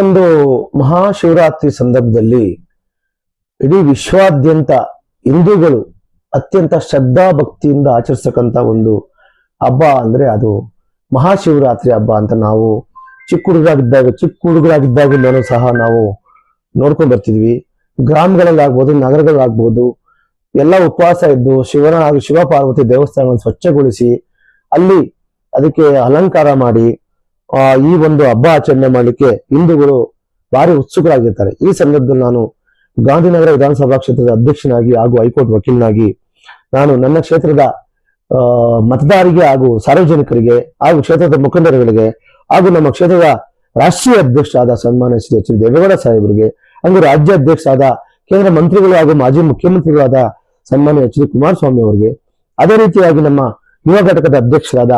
ಇವತ್ತೊಂದು ಮಹಾಶಿವರಾತ್ರಿ ಸಂದರ್ಭದಲ್ಲಿ ಇಡೀ ವಿಶ್ವಾದ್ಯಂತ ಹಿಂದೂಗಳು ಅತ್ಯಂತ ಶ್ರದ್ಧಾ ಭಕ್ತಿಯಿಂದ ಆಚರಿಸ್ತಕ್ಕಂಥ ಒಂದು ಹಬ್ಬ ಅಂದ್ರೆ ಅದು ಮಹಾಶಿವರಾತ್ರಿ ಹಬ್ಬ ಅಂತ ನಾವು ಚಿಕ್ಕ ಹುಡುಗರಾಗಿದ್ದಾಗ, ಚಿಕ್ಕ ಹುಡುಗರಾಗಿದ್ದಾಗಲೂ ಸಹ ನಾವು ನೋಡ್ಕೊಂಡು ಬರ್ತಿದ್ವಿ. ಗ್ರಾಮಗಳಲ್ಲಾಗ್ಬೋದು ನಗರಗಳಾಗ್ಬೋದು ಎಲ್ಲ ಉಪವಾಸ ಇದ್ದು ಶಿವನ ಶಿವ ಪಾರ್ವತಿ ದೇವಸ್ಥಾನವನ್ನು ಸ್ವಚ್ಛಗೊಳಿಸಿ ಅಲ್ಲಿ ಅದಕ್ಕೆ ಅಲಂಕಾರ ಮಾಡಿ ಈ ಒಂದು ಹಬ್ಬ ಆಚರಣೆ ಮಾಡಲಿಕ್ಕೆ ಹಿಂದೂಗಳು ಭಾರಿ ಉತ್ಸುಕರಾಗಿರ್ತಾರೆ. ಈ ಸಂದರ್ಭದಲ್ಲಿ ನಾನು ಗಾಂಧಿನಗರ ವಿಧಾನಸಭಾ ಕ್ಷೇತ್ರದ ಅಧ್ಯಕ್ಷನಾಗಿ ಹಾಗೂ ಹೈಕೋರ್ಟ್ ವಕೀಲನಾಗಿ ನಾನು ನನ್ನ ಕ್ಷೇತ್ರದ ಮತದಾರರಿಗೆ ಹಾಗೂ ಸಾರ್ವಜನಿಕರಿಗೆ ಹಾಗೂ ಕ್ಷೇತ್ರದ ಮುಖಂಡರುಗಳಿಗೆ ಹಾಗೂ ನಮ್ಮ ಕ್ಷೇತ್ರದ ರಾಷ್ಟ್ರೀಯ ಅಧ್ಯಕ್ಷರಾದ ಸನ್ಮಾನ್ಯ ಶ್ರೀ ಎಚ್ ದೇವೇಗೌಡ ಸಾಹೇಬರಿಗೆ ಹಾಗೂ ರಾಜ್ಯ ಅಧ್ಯಕ್ಷ ಆದ ಕೇಂದ್ರ ಮಂತ್ರಿಗಳು ಹಾಗೂ ಮಾಜಿ ಮುಖ್ಯಮಂತ್ರಿಗಳಾದ ಸನ್ಮಾನ್ಯ ಎಚ್ ಡಿ ಕುಮಾರಸ್ವಾಮಿ ಅವರಿಗೆ, ಅದೇ ರೀತಿಯಾಗಿ ನಮ್ಮ ಯುವ ಘಟಕದ ಅಧ್ಯಕ್ಷರಾದ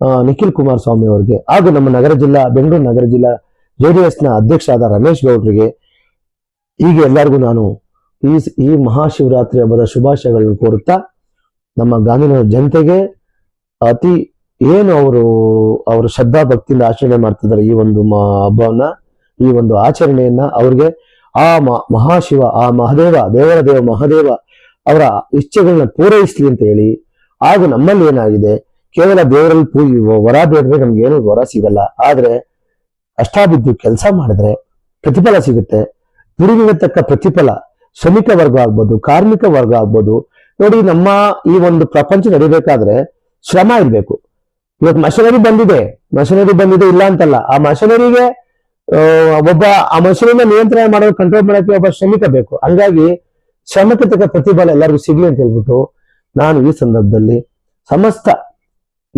ನಿಖಿಲ್ ಕುಮಾರಸ್ವಾಮಿ ಅವರಿಗೆ ಹಾಗೂ ನಮ್ಮ ನಗರ ಜಿಲ್ಲಾ, ಬೆಂಗಳೂರು ನಗರ ಜಿಲ್ಲಾ ಜೆಡಿಎಸ್ನ ಆದ ರಮೇಶ್ ಗೌಡ್ರಿಗೆ ಈಗ ಎಲ್ಲರಿಗೂ ನಾನು ಈ ಈ ಮಹಾಶಿವರಾತ್ರಿ ಹಬ್ಬದ ಶುಭಾಶಯಗಳನ್ನು ಕೋರುತ್ತಾ ನಮ್ಮ ಗಾಂಧಿನಗರ ಜನತೆಗೆ ಅತಿ ಏನು ಅವರು ಅವರು ಶ್ರದ್ಧಾ ಭಕ್ತಿಯಿಂದ ಆಚರಣೆ ಮಾಡ್ತಿದ್ದಾರೆ ಈ ಒಂದು ಹಬ್ಬವನ್ನ, ಈ ಒಂದು ಆಚರಣೆಯನ್ನ ಅವ್ರಿಗೆ ಆ ಮಹಾಶಿವ, ಆ ಮಹಾದೇವ, ದೇವರ ದೇವ, ಮಹಾದೇವ ಅವರ ಇಚ್ಛೆಗಳನ್ನ ಪೂರೈಸ್ಲಿ ಅಂತ ಹೇಳಿ ಹಾಗೂ ನಮ್ಮಲ್ಲಿ ಏನಾಗಿದೆ ಕೇವಲ ದೇವರಲ್ಲಿ ಪೂಜೆ ವರ ಬೇಡ್ರೆ ನಮ್ಗೆ ಏನು ವರ ಸಿಗಲ್ಲ. ಆದ್ರೆ ಅಷ್ಟಾಬಿದ್ದು ಕೆಲಸ ಮಾಡಿದ್ರೆ ಪ್ರತಿಫಲ ಸಿಗುತ್ತೆ. ದುಡಿಮೆಗೆ ಪ್ರತಿಫಲ, ಶ್ರಮಿಕ ವರ್ಗ ಆಗ್ಬೋದು, ಕಾರ್ಮಿಕ ವರ್ಗ ಆಗ್ಬೋದು. ನೋಡಿ, ನಮ್ಮ ಈ ಒಂದು ಪ್ರಪಂಚ ನಡಿಬೇಕಾದ್ರೆ ಶ್ರಮ ಇರಬೇಕು. ಇವತ್ತು ಮಷನರಿ ಬಂದಿದೆ. ಮಷನರಿ ಬಂದಿದೆ ಇಲ್ಲ ಅಂತಲ್ಲ. ಆ ಮಷನರಿಗೆ ಒಬ್ಬ, ಆ ಮಷನರಿನ ನಿಯಂತ್ರಣ ಮಾಡೋ ಕಂಟ್ರೋಲ್ ಮಾಡೋಕೆ ಒಬ್ಬ ಶ್ರಮಿಕ ಬೇಕು. ಹಂಗಾಗಿ ಶ್ರಮಕ್ಕೆ ತಕ್ಕ ಪ್ರತಿಫಲ ಎಲ್ಲರಿಗೂ ಸಿಗ್ಲಿ ಅಂತ ಹೇಳ್ಬಿಟ್ಟು ನಾನು ಈ ಸಂದರ್ಭದಲ್ಲಿ ಸಮಸ್ತ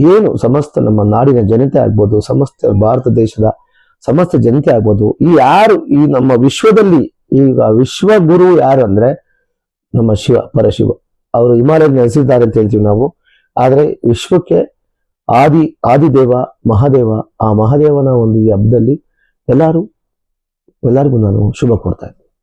ಏನು ಸಮಸ್ತ ನಮ್ಮ ನಾಡಿನ ಜನತೆ ಆಗ್ಬೋದು, ಸಮಸ್ತ ಭಾರತ ದೇಶದ ಸಮಸ್ತ ಜನತೆ ಆಗ್ಬೋದು, ಈ ಯಾರು ಈ ನಮ್ಮ ವಿಶ್ವದಲ್ಲಿ ಈಗ ವಿಶ್ವ ಗುರು ಯಾರು ಅಂದ್ರೆ ನಮ್ಮ ಶಿವ, ಪರಶಿವ. ಅವರು ಹಿಮಾಲಯ ನೆಲೆಸಿದ್ದಾರೆ ಅಂತ ಹೇಳ್ತೀವಿ ನಾವು. ಆದ್ರೆ ವಿಶ್ವಕ್ಕೆ ಆದಿ, ಆದಿದೇವ, ಮಹಾದೇವ, ಆ ಮಹಾದೇವನ ಒಂದು ಈ ಹಬ್ಬದಲ್ಲಿ ಎಲ್ಲರೂ, ಎಲ್ಲರಿಗೂ ನಾನು ಶುಭ ಕೊಡ್ತಾ